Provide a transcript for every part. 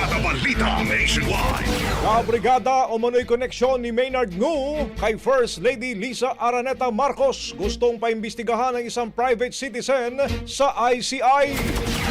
Brigada Balita Nationwide. Kabrigada umano'y koneksyon ni Maynard Ngu kay First Lady Lisa Araneta Marcos gustong paimbestigahan ng isang private citizen sa ICI.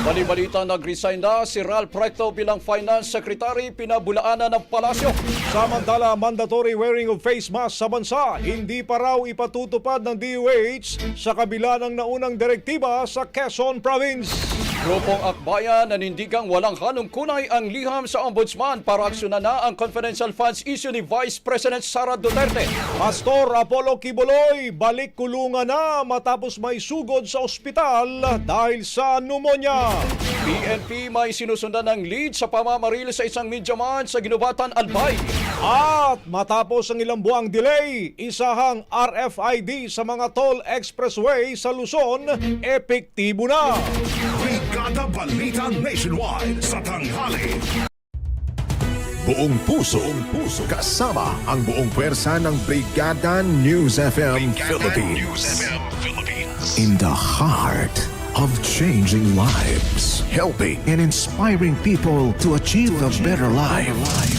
Balibalita nag-resign na si Ralph Recto bilang Finance Secretary pinabulaanan ng palasyo. Samantala, mandatory wearing of face mask sa bansa hindi pa raw ipatutupad ng DOH sa kabila ng naunang direktiba sa Quezon Province. Grupong Akbayan nanindigang walang hanungkunay ang liham sa Ombudsman para aksyonan na ang confidential funds issue ni Vice President Sara Duterte. Pastor Apollo Kibuloy, balik kulungan na matapos may sugod sa ospital dahil sa pneumonia. PNP may sinusundan ng lead sa pamamaril sa isang midyaman sa Ginubatan, Albay. At matapos ang ilang buwang delay, isahang RFID sa mga toll expressway sa Luzon, epektibo na. Brigada Balita Nationwide. Sa tanghali. Buong puso, buong puso, kasama ang buong pwersa ng Brigada News FM Philippines. In the heart of changing lives, helping and inspiring people to achieve a better life.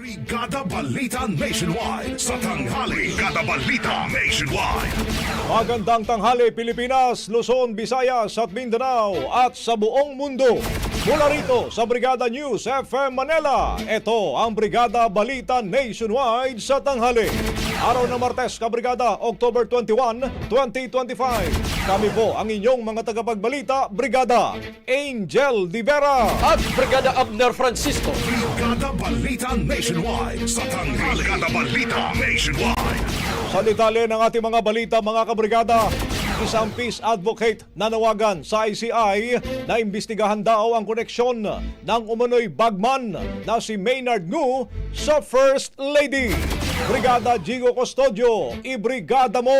Brigada Balita Nationwide. Sa tanghali. Brigada Balita Nationwide. Magandang tanghali Pilipinas, Luzon, Visayas at Mindanao at sa buong mundo. Mula rito sa Brigada News FM Manila, ito ang Brigada Balita Nationwide sa tanghali. Araw ng Martes, Kabrigada, October 21, 2025. Kami po ang inyong mga tagapagbalita, Brigada Angel Divera. At Brigada Abner Francisco. Brigada Balita Nationwide. Sa tanghali. Brigada Balita Nationwide. Sa detalye ng ating mga balita, mga kabrigada, isang peace advocate nanawagan sa ICI na imbestigahan daw ang koneksyon ng umano'y bagman na si Maynard Ngu sa First Lady. Brigada Jigo Custodio, ibrigada mo!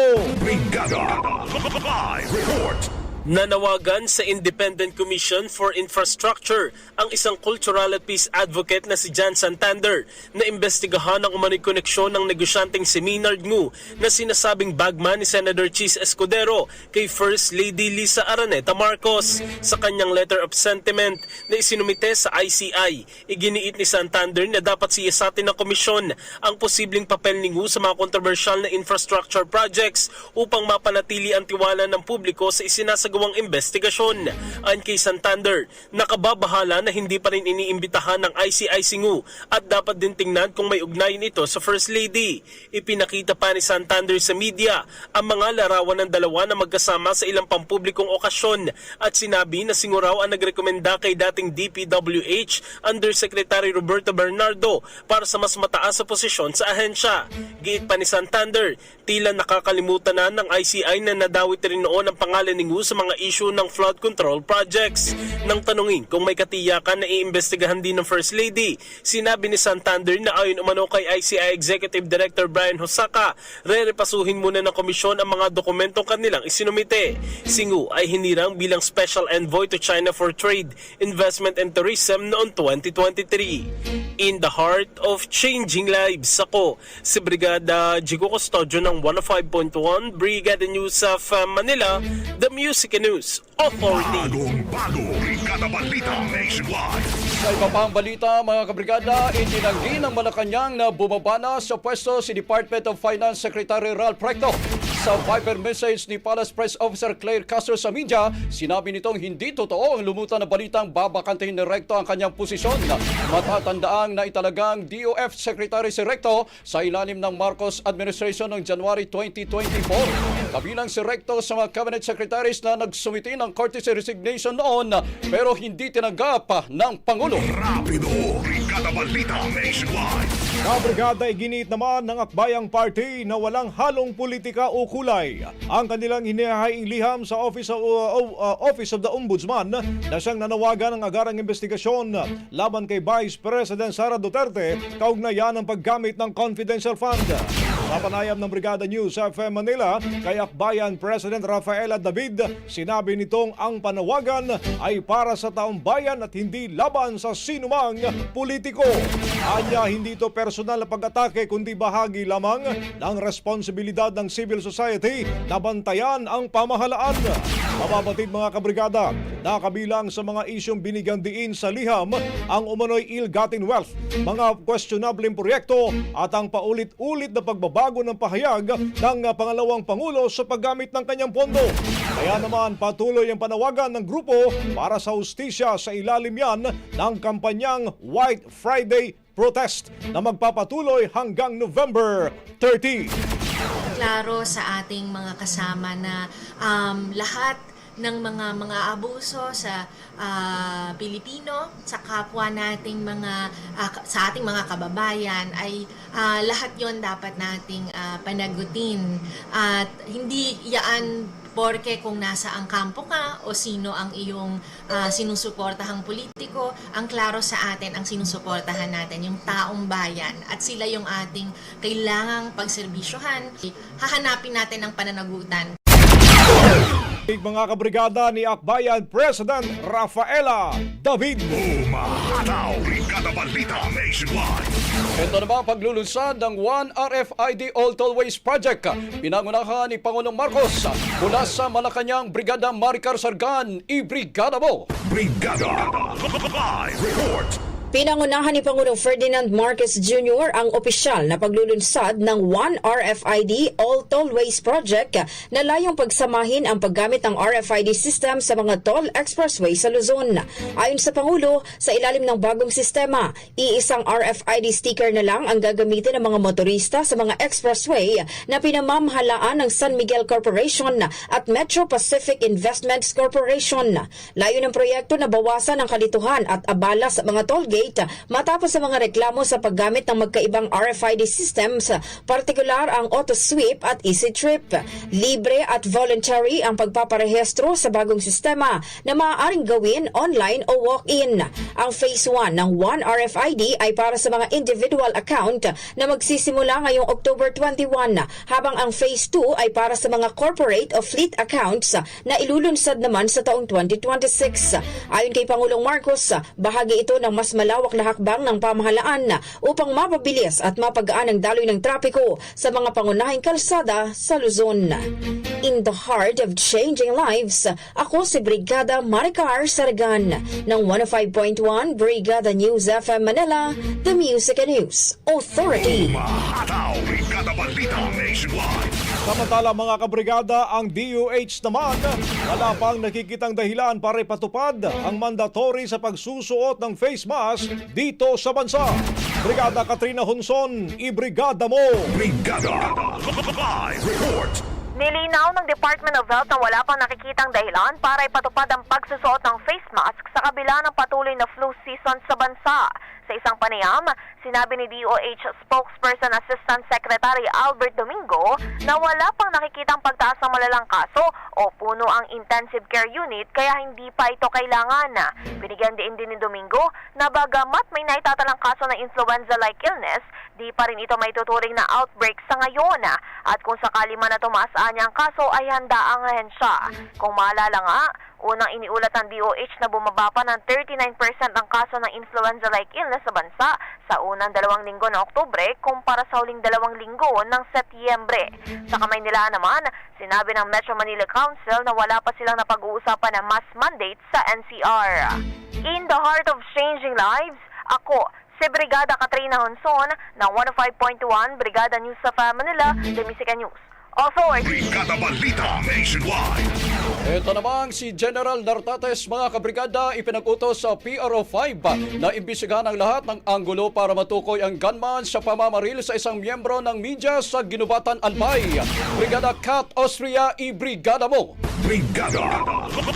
Brigada. Live report. Nanawagan sa Independent Commission for Infrastructure ang isang cultural at peace advocate na si Jan Santander na imbestigahan ang umano'y koneksyon ng negosyanteng si Maynard Ngu na sinasabing bagman ni Senator Chis Escudero kay First Lady Lisa Araneta Marcos. Sa kanyang letter of sentiment na isinumite sa ICI, iginiit ni Santander na dapat siyasatin ng komisyon ang posibleng papel ni Ngu sa mga kontrobersyal na infrastructure projects upang mapanatili ang tiwala ng publiko sa isinasagawang investigasyon. Ayon kay Santander, nakababahala na hindi pa rin iniimbitahan ng ICI si Ngu at dapat din tingnan kung may ugnayan ito sa First Lady. Ipinakita pa ni Santander sa media ang mga larawan ng dalawa na magkasama sa ilang pampublikong okasyon at sinabi na singuraw ang nagrekomenda kay dating DPWH Undersecretary Roberto Bernardo para sa mas mataas sa posisyon sa ahensya. Giit pa ni Santander, tila nakakalimutan na ng ICI na nadawit rin noon ang pangalan ni Ngu sa mga issue ng flood control projects. Nang tanungin kung may katiyakan na iimbestigahan din ng First Lady, sinabi ni Santander na ayon umano kay ICI Executive Director Brian Hosaka, re-repasuhin muna ng komisyon ang mga dokumentong kanilang isinumite. Si Ngu ay hinirang bilang Special Envoy to China for Trade, Investment and Tourism noong 2023. In the heart of changing lives, ako si Brigada Jigo Custodio ng 105.1 Brigada News of uh, Manila, the Music and News Authority. Bagong bago, Brigada Balita Nationwide. Sa iba pang balita, mga kabrigada, itinanggi ng Malacanang na bumaba na sa pwesto si Department of Finance Secretary Ralph Recto. Sa Viber message ni Palace Press Officer Claire Castro sa media, sinabi nitong hindi totoo ang lumutan na balitang babakantahin ni Recto ang kanyang posisyon. Matatandaang na italagang DOF Secretary si Recto sa ilalim ng Marcos Administration noong January 2024. Kabilang si Recto sa mga cabinet secretaries na nagsumiti ng courtesy resignation noon pero hindi tinanggap ng Pangulo. Rapido, Brigada Balita Nationwide. Kabrigada iginiit naman ng Akbayang Party na walang halong politika o kulay. Ang kanilang hinihaing liham sa Office of, uh, uh, Office of the Ombudsman na siyang nanawagan ng agarang investigasyon laban kay Vice President Sara Duterte kaugnayan ng paggamit ng confidential fund. Sa panayam ng Brigada News FM Manila kay Akbayan President Rafaela David, sinabi nitong ang panawagan ay para sa taong bayan at hindi laban sa sinumang politiko. Anya hindi ito personal na pag-atake kundi bahagi lamang ng responsibilidad ng civil society na bantayan ang pamahalaan. Mababatid mga kabrigada na kabilang sa mga isyong binigyang diin sa liham ang umano'y ill-gotten wealth, mga questionable proyekto at ang paulit-ulit na pagbabago ng pahayag ng pangalawang Pangulo sa paggamit ng kanyang pondo. Kaya naman patuloy ang panawagan ng grupo para sa hustisya sa ilalim yan ng kampanyang White Friday protest na magpapatuloy hanggang November 30. klaro sa ating mga kasama na um, lahat ng mga mga abuso sa ah, Pilipino sa kapwa nating mga ka- sa ating mga kababayan ay ah, lahat 'yon dapat nating ah, panagutin at hindi yaan porke kung nasa ang kampo ka o sino ang iyong ah, sinusuportahang politiko, ang klaro sa atin ang sinusuportahan natin, yung taong bayan. At sila yung ating kailangang pagserbisyohan. Hahanapin natin ang pananagutan Mga kabrigada ni Akbayan President Rafaela David. Umahataw, Brigada Balita Nationwide. Ito naman ang paglulunsad ng One RFID All Tollways Project. Pinangunahan ni Pangulong Marcos mula sa Malacanang Brigada Maricar Sargan, i-brigada mo! Brigada Live Report. Pinangunahan ni Pangulong Ferdinand Marcos Jr. ang opisyal na paglulunsad ng 1RFID All Tollways Project na layong pagsamahin ang paggamit ng RFID system sa mga toll expressway sa Luzon. Ayon sa Pangulo, sa ilalim ng bagong sistema, iisang RFID sticker na lang ang gagamitin ng mga motorista sa mga expressway na pinamamahalaan ng San Miguel Corporation at Metro Pacific Investments Corporation. Layo ng proyekto na bawasan ang kalituhan at abala sa mga toll gates 2008 matapos sa mga reklamo sa paggamit ng magkaibang RFID systems, partikular ang AutoSweep at EasyTrip. Libre at voluntary ang pagpaparehistro sa bagong sistema na maaaring gawin online o walk-in. Ang Phase 1 ng 1RFID ay para sa mga individual account na magsisimula ngayong October 21 habang ang Phase 2 ay para sa mga corporate o fleet accounts na ilulunsad naman sa taong 2026. Ayon kay Pangulong Marcos, bahagi ito ng mas malaking malawak na hakbang ng pamahalaan upang mapabilis at mapagaan ang daloy ng trapiko sa mga pangunahing kalsada sa Luzon. In the heart of changing lives, ako si Brigada Maricar Saragan ng 105.1 Brigada News FM Manila, The Music and News Authority. Mahataw, Brigada Balita Nationwide. Samantala mga kabrigada, ang DOH naman wala pang nakikitang dahilan para ipatupad ang mandatory sa pagsusuot ng face mask dito sa bansa. Brigada Katrina Hunson, ibrigada mo! Brigada Live Report. Nilinaw ng Department of Health na wala pang nakikitang dahilan para ipatupad ang pagsusuot ng face mask sa kabila ng patuloy na flu season sa bansa. Sa isang panayam, sinabi ni DOH spokesperson Assistant Secretary Albert Domingo na wala pang nakikitang pagtaas ng malalang kaso o puno ang intensive care unit kaya hindi pa ito kailangan. Binigyan din din ni Domingo na bagamat may naitatalang kaso ng influenza-like illness, di pa rin ito may tuturing na outbreak sa ngayon. At kung sakali man na tumaas ang kaso ay handa ang ahensya. Kung maalala nga, unang iniulat ng DOH na bumaba pa ng 39% ang kaso ng influenza-like illness sa bansa sa unang dalawang linggo ng Oktubre kumpara sa huling dalawang linggo ng Setyembre. Sa kamay nila naman, sinabi ng Metro Manila Council na wala pa silang napag-uusapan na mass mandate sa NCR. In the heart of changing lives, ako, si Brigada Katrina Honson ng 105.1 Brigada News sa Manila, The Music News. Authority. Brigada Balita Nationwide. Ito namang si General Nartates mga kabrigada ipinag-utos sa PRO5 na imbisigahan ang lahat ng anggulo para matukoy ang gunman sa pamamaril sa isang miyembro ng media sa Ginubatan Albay. Brigada Cat Austria, i-brigada mo! Brigada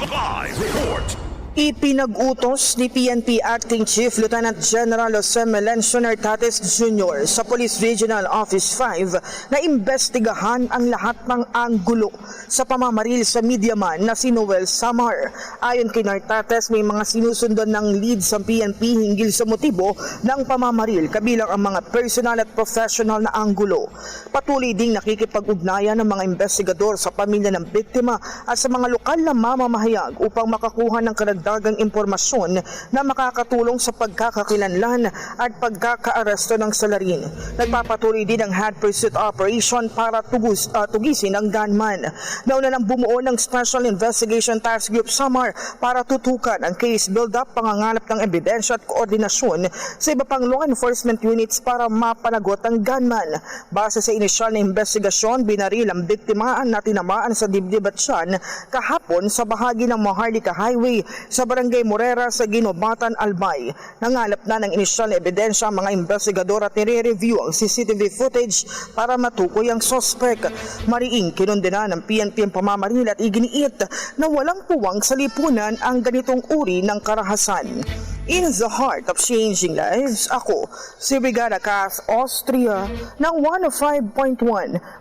Live Report. Ipinag-utos ni PNP Acting Chief Lieutenant General Jose Melencio Nartates Jr. sa Police Regional Office 5 na imbestigahan ang lahat ng anggulo sa pamamaril sa mediaman na si Noel Samar. Ayon kay Nartates, may mga sinusundan ng leads sa PNP hinggil sa motibo ng pamamaril kabilang ang mga personal at professional na anggulo. Patuloy ding nakikipag-ugnayan ng mga investigador sa pamilya ng biktima at sa mga lokal na mamamahayag upang makakuha ng karagdagang impormasyon na makakatulong sa pagkakakilanlan at pagkakaaresto ng salarin. Nagpapatuloy din ang hand pursuit operation para tugus, uh, tugisin ang gunman. Nauna nang bumuo ng Special Investigation Task Group Samar para tutukan ang case build-up, pangangalap ng ebidensya at koordinasyon sa iba pang law enforcement units para mapanagot ang gunman. Base sa inisyal na investigasyon, binaril ang biktima na tinamaan sa dibdib at tiyan kahapon sa bahagi ng Maharlika Highway sa Barangay Morera sa Ginobatan, Albay. Nangalap na ng inisyal na ebidensya ang mga investigador at nire-review ang CCTV footage para matukoy ang sospek. Mariing kinundena ng PNP ang pamamaril at iginiit na walang puwang sa lipunan ang ganitong uri ng karahasan. In the heart of changing lives, ako, si Brigada Cass Austria ng 105.1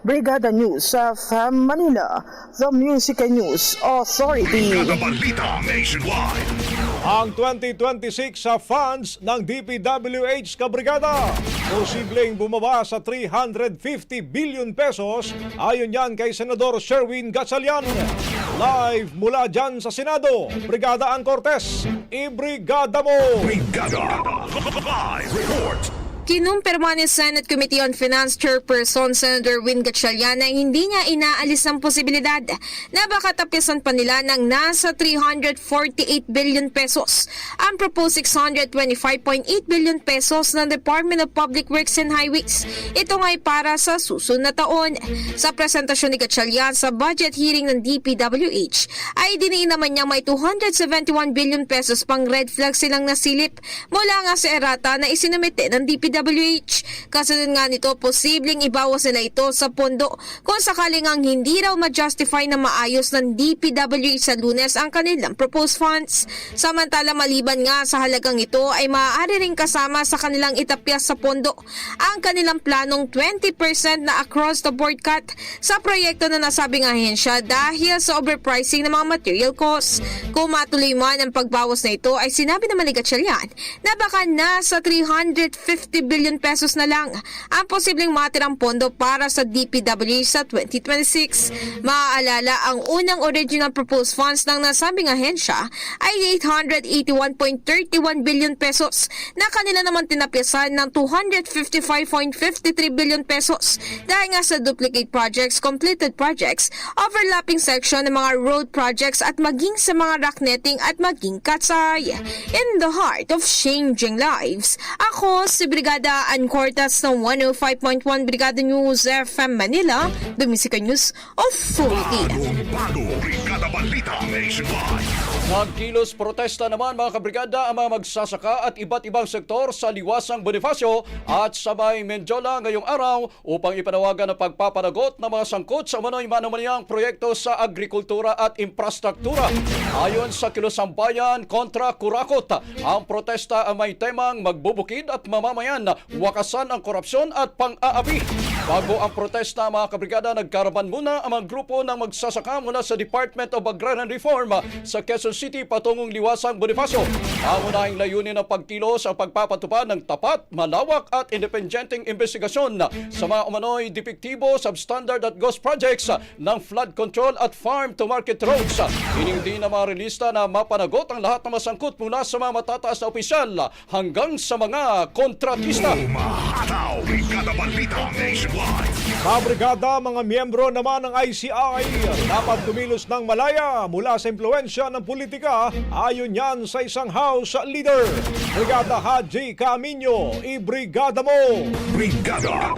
Brigada News sa FAM Manila, The Music and News Authority. Brigada Balita Nationwide. Ang 2026 sa funds ng DPWH Kabrigada posibleng bumaba sa 350 billion pesos ayon yan kay Senador Sherwin Gatchalian. Live mula dyan sa Senado, Brigada Ang Cortez, ibrigada mo! Brigada Live Report. Kinumpirma ni Senate Committee on Finance Chairperson Senator Win Gatchalian na hindi niya inaalis ang posibilidad na baka tapisan pa nila ng nasa 348 billion pesos ang proposed 625.8 billion pesos ng Department of Public Works and Highways. Ito nga'y para sa susunod na taon. Sa presentasyon ni Gatchalian sa budget hearing ng DPWH ay diniin naman niya may 271 billion pesos pang red flag silang nasilip mula nga sa erata na isinumite ng DPWH DPWH. Kasunod nga nito, posibleng ibawas nila ito sa pondo kung sakaling ang hindi raw ma-justify na maayos ng DPWH sa lunes ang kanilang proposed funds. Samantala maliban nga sa halagang ito ay maaari rin kasama sa kanilang itapyas sa pondo ang kanilang planong 20% na across the board cut sa proyekto na nasabing ahensya dahil sa overpricing ng mga material costs. Kung matuloy man ang pagbawas na ito ay sinabi naman ni Gatchalian na baka nasa 350 billion pesos na lang ang posibleng matirang pondo para sa DPWH sa 2026. Maaalala ang unang original proposed funds ng nasabing ahensya ay 881.31 billion pesos na kanila naman tinapyasan ng 255.53 billion pesos dahil nga sa duplicate projects, completed projects, overlapping section ng mga road projects at maging sa mga rock netting at maging katsay. In the heart of changing lives, ako si Brigada Ann Cortas ng 105.1 Brigada News FM Manila, Music News Authority. Bago, Brigada Balita Nationwide. Nagkilos protesta naman mga kabrigada ang mga magsasaka at iba't ibang sektor sa liwasang Bonifacio at sa may Menjola ngayong araw upang ipanawagan ang pagpapanagot ng mga sangkot sa manoy manumalyang proyekto sa agrikultura at infrastruktura. Ayon sa Kilosang Bayan kontra Kurakot, ang protesta ay may temang magbubukid at mamamayan wakasan ang korupsyon at pang-aabi. Bago ang protesta mga kabrigada, nagkaraban muna ang mga grupo ng magsasaka mula sa Department of Agrarian Reform sa Quezon City patungong liwasang Bonifacio. Pangunahing layunin ng pagkilos ang pagpapatupad ng tapat, malawak at independenteng investigasyon sa mga umano'y depektibo, substandard at ghost projects ng flood control at farm to market roads. Hinindi na mga relista na mapanagot ang lahat ng masangkot mula sa mga matataas na opisyal hanggang sa mga kontratista. Umahataw. Mga brigada, mga miyembro naman ng ICI dapat kumilos ng malaya mula sa impluensya ng politika ayon yan sa isang house leader. Brigada Haji Camino, i-brigada mo! Brigada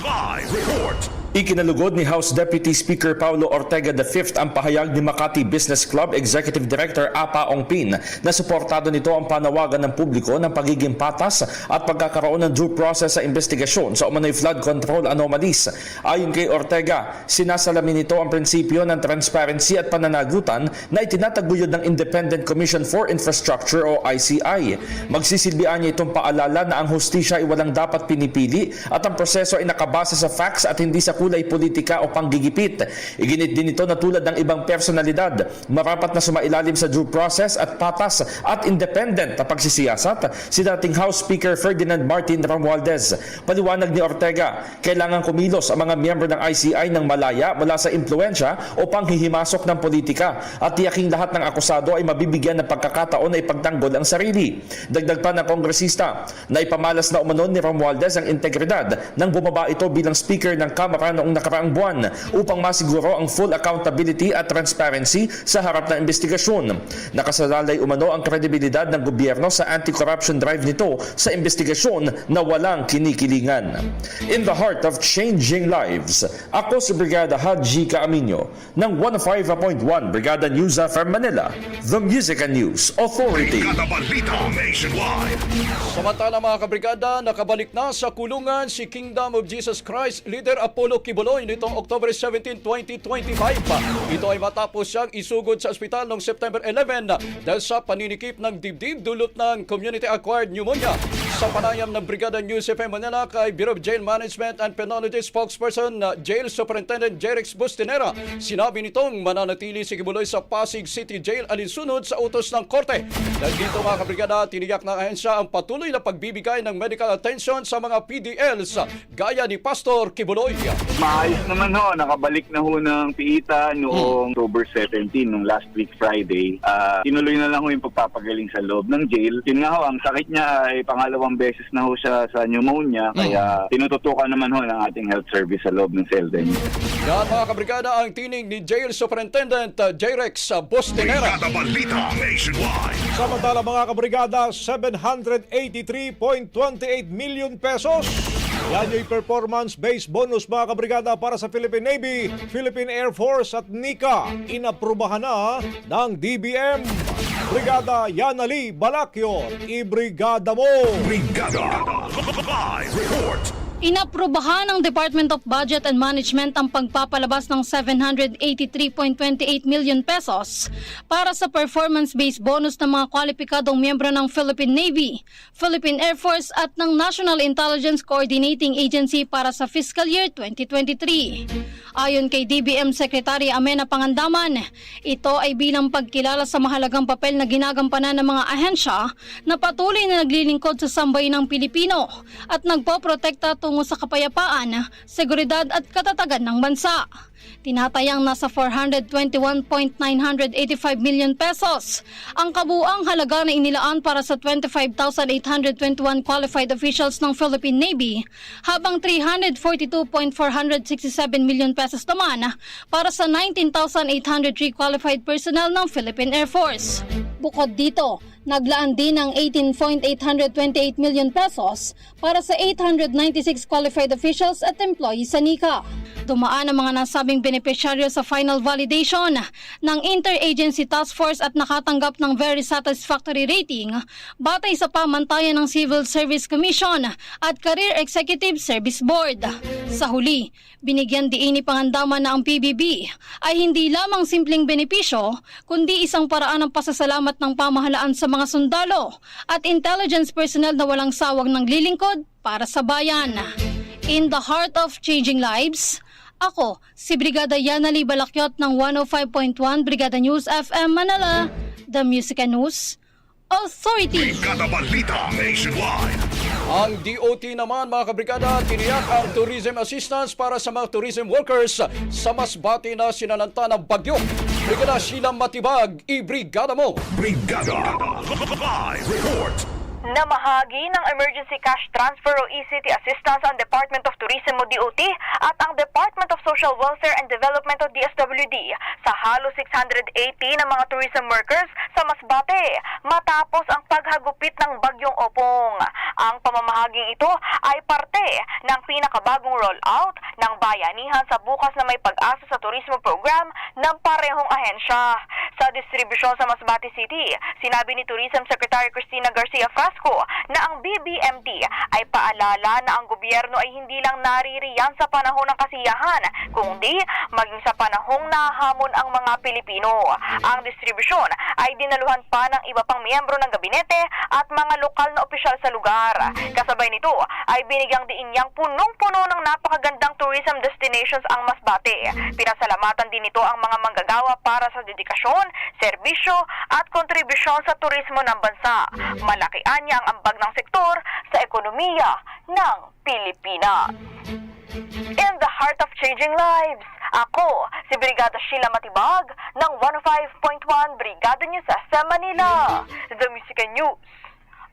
Live Report. Ikinalugod ni House Deputy Speaker Paulo Ortega V ang pahayag ni Makati Business Club Executive Director Apa Ongpin na suportado nito ang panawagan ng publiko ng pagiging patas at pagkakaroon ng due process sa investigasyon sa umano'y flood control anomalies. Ayon kay Ortega, sinasalamin nito ang prinsipyo ng transparency at pananagutan na itinataguyod ng Independent Commission for Infrastructure o ICI. Magsisilbihan niya itong paalala na ang hustisya ay walang dapat pinipili at ang proseso ay nakabase sa facts at hindi sa kulay politika o panggigipit. Iginit din ito na tulad ng ibang personalidad, marapat na sumailalim sa due process at patas at independent na pagsisiyasat si dating House Speaker Ferdinand Martin Romualdez. Paliwanag ni Ortega, kailangan kumilos ang mga miyembro ng ICI ng malaya mula sa impluensya o panghihimasok ng politika at tiyaking lahat ng akusado ay mabibigyan ng pagkakataon na ipagtanggol ang sarili. Dagdag pa ng kongresista na ipamalas na umano ni Romualdez ang integridad nang bumaba ito bilang Speaker ng Kamara noong nakaraang buwan upang masiguro ang full accountability at transparency sa harap ng investigasyon. Nakasalalay umano ang kredibilidad ng gobyerno sa anti-corruption drive nito sa investigasyon na walang kinikilingan. In the heart of changing lives, ako si Brigada Haji Caaminyo ng 105.1 Brigada News from Manila, the Music and News Authority. Samantala mga kabrigada, nakabalik na sa kulungan si Kingdom of Jesus Christ leader Apollo Kibuloy nitong October 17, 2025. Ito ay matapos siyang isugod sa ospital noong September 11 dahil sa paninikip ng dibdib dulot ng community-acquired pneumonia. Sa panayam ng Brigada News FM Manila kay Bureau of Jail Management and Penology spokesperson na Jail Superintendent Jerex Bustinera, sinabi nitong mananatili si Kibuloy sa Pasig City Jail alinsunod sa utos ng korte. Dahil dito mga kabrigada, tiniyak ng ahensya ang patuloy na pagbibigay ng medical attention sa mga PDLs gaya ni Pastor Kibuloy. Maayos naman ho, nakabalik na ho ng Piita noong October 17, nung last week Friday. Ah, tinuloy na lang ho yung pagpapagaling sa loob ng jail. Yun nga ho, ang sakit niya ay pangalawang beses na ho siya sa pneumonia, kaya tinututukan naman ho ng ating health service sa loob ng selden. Yan mga kabrigada ang tining ni Jail Superintendent uh, Jerex uh, Bustinera. Brigada Balita Nationwide. Samantala mga kabrigada, 783.28 million pesos Yan yung performance-based bonus mga kabrigada para sa Philippine Navy, Philippine Air Force at NICA. Inaprubahan na ng DBM. Brigada Yanali Balakyo, ibrigada mo! Brigada Live Report. Inaprubahan ng Department of Budget and Management ang pagpapalabas ng 783.28 million pesos para sa performance-based bonus ng mga kwalipikadong miyembro ng Philippine Navy, Philippine Air Force at ng National Intelligence Coordinating Agency para sa fiscal year 2023. Ayon kay DBM Secretary Amena Pangandaman, ito ay bilang pagkilala sa mahalagang papel na ginagampanan ng mga ahensya na patuloy na naglilingkod sa sambayan ng Pilipino at nagpoprotekta tungo sa kapayapaan, seguridad at katatagan ng bansa. Tinatayang nasa 421.985 million pesos ang kabuang halaga na inilaan para sa 25,821 qualified officials ng Philippine Navy habang 342.467 million pesos naman para sa 19,803 qualified personnel ng Philippine Air Force. Bukod dito, naglaan din ng 18.828 million pesos para sa 896 qualified officials at employees sa NICA. Dumaan ang mga nasabing beneficiaryo sa final validation ng Interagency Task Force at nakatanggap ng very satisfactory rating batay sa pamantayan ng Civil Service Commission at Career Executive Service Board. Sa huli, binigyan diin ni Pangandaman na ang PBB ay hindi lamang simpleng benepisyo kundi isang paraan ng pasasalamat ng pamahalaan sa mga sundalo at intelligence personnel na walang sawag ng lilingkod para sa bayan. In the heart of changing lives, ako, si Brigada Yanali Balakyot ng 105.1 Brigada News FM Manila, The Music and News Authority. Brigada Balita Nationwide. Ang DOT naman mga kabrigada, tiniyak ang tourism assistance para sa mga tourism workers sa Masbate na sinalanta ng bagyo. Brigada Sheila Matibag, i-brigada mo! Brigada Live Report. Namahagi ng Emergency Cash Transfer o ECT assistance ang Department of Tourism o DOT at ang Department of Social Welfare and Development o DSWD sa halos 680 na mga tourism workers sa Masbate matapos ang paghagupit ng bagyong Opong. Ang pamamahaging ito ay parte ng pinakabagong rollout ng bayanihan sa bukas na may pag-asa sa turismo program ng parehong ahensya. Sa distribusyon sa Masbate City, sinabi ni Tourism Secretary Cristina Garcia Frasco na ang BBMD ay paalala na ang gobyerno ay hindi lang naririyan sa panahon ng kasiyahan, kundi maging sa panahong nahamon ang mga Pilipino. Ang distribusyon ay dinaluhan pa ng iba pang miyembro ng gabinete at mga lokal na opisyal sa lugar. Kasabay nito ay binigyang diin niyang punong-puno ng napakagandang tourism destinations ang Masbate. Pinasalamatan din nito ang mga manggagawa para sa dedikasyon, serbisyo at kontribusyon sa turismo ng bansa. Malakian niya ang ambag ng sektor sa ekonomiya ng Pilipinas. In the heart of changing lives, ako, si Brigada Sheila Matibag ng 105.1 Brigada News FM Manila. The Music News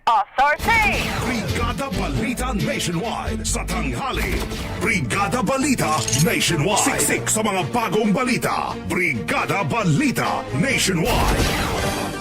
Authority! Brigada Balita Nationwide sa tanghali. Brigada Balita Nationwide. Siksik sa mga bagong balita. Brigada Balita Nationwide.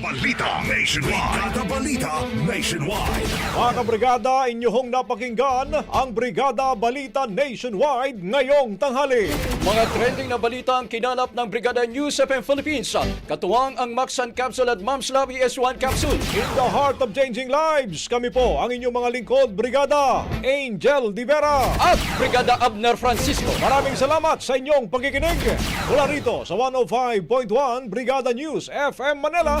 Balita Nationwide. Brigada Balita Nationwide. Mga kabrigada, inyong napakinggan ang Brigada Balita Nationwide ngayong tanghali. Mga trending na balita ang kinalap ng Brigada News FM Philippines. Katuwang ang Maxan Capsule at Mom's Love ES1 Capsule. In the heart of changing lives, kami po ang inyong mga lingkod, Brigada Angel Di Vera. At Brigada Abner Francisco. Maraming salamat sa inyong pagkikinig. Mula rito sa 105.1 Brigada News FM Manila,